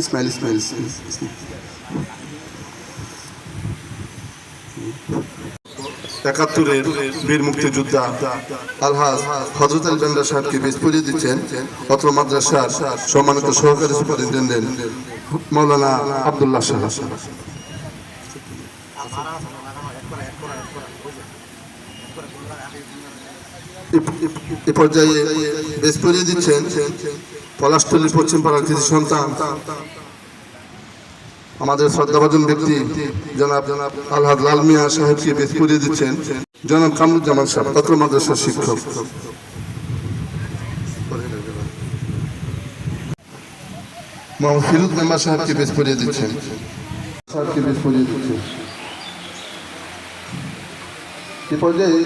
ইসমাইল ইসমাইল একাত্তরের বীর মুক্তিযোদ্ধা আলহাজ হজরত আলী বেন্ডা সাহেবকে বেশ পরিয়ে দিচ্ছেন অত্র মাদ্রাসার সম্মানিত সহকারী সুপারিনটেন্ডেন্ট মৌলানা আবদুল্লাহ সাহা এ পর্যায়ে বেশ পরিয়ে দিচ্ছেন পলাশতলী পশ্চিম পাড়ার কৃষি সন্তান, আমাদের শ্রদ্ধাভাজন ব্যক্তি, জনাব আলহাদ লাল মিয়া সাহেবকে বেশ করিয়ে দিচ্ছেন। জনাব কামরুজ্জামান সাহেব তত্র মাদ্রাসার শিক্ষক। মোহাম্মদ ফিরুজ মেম্বার সাহেবকে বেশ করিয়ে দিচ্ছেন। সাহেবকে বেশ করিয়ে দিচ্ছেন। এ পর্যায়ে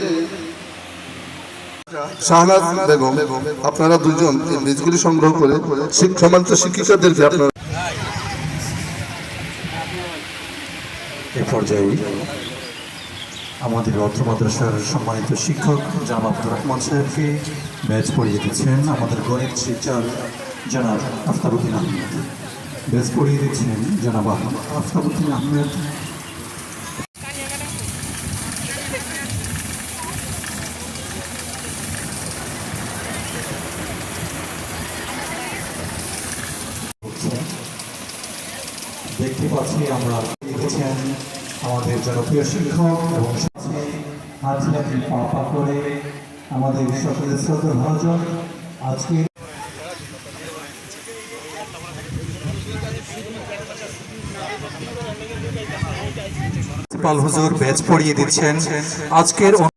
শাহনাজ বেগম, আপনারা দুজন এই বীজগুলি সংগ্রহ করে শিক- সম্মানিত শিক্ষিকাদেরকে আপনারা এ পর্যায়ে আমাদের অর্থ মাদ্রাসার সম্মানিত শিক্ষক জানাব আব্দুর রহমান সাহেবকে ব্যাচ পড়িয়ে দিচ্ছেন আমাদের গণিত শিক্ষক জনাব আফতাবুদ্দিন আহমেদ। ব্যাচ পড়িয়ে দিচ্ছেন জনাব আফতাবুদ্দিন আহমেদ। দেখতে পাচ্ছি আমরা দেখেছেন আমাদের জনপ্রিয় শিক্ষক এবং সাথে হাত পা পা করে আমাদের সকলের শ্রদ্ধা ভাজন। আজকে পাল হুজুর ব্যাচ পড়িয়ে দিচ্ছেন। আজকের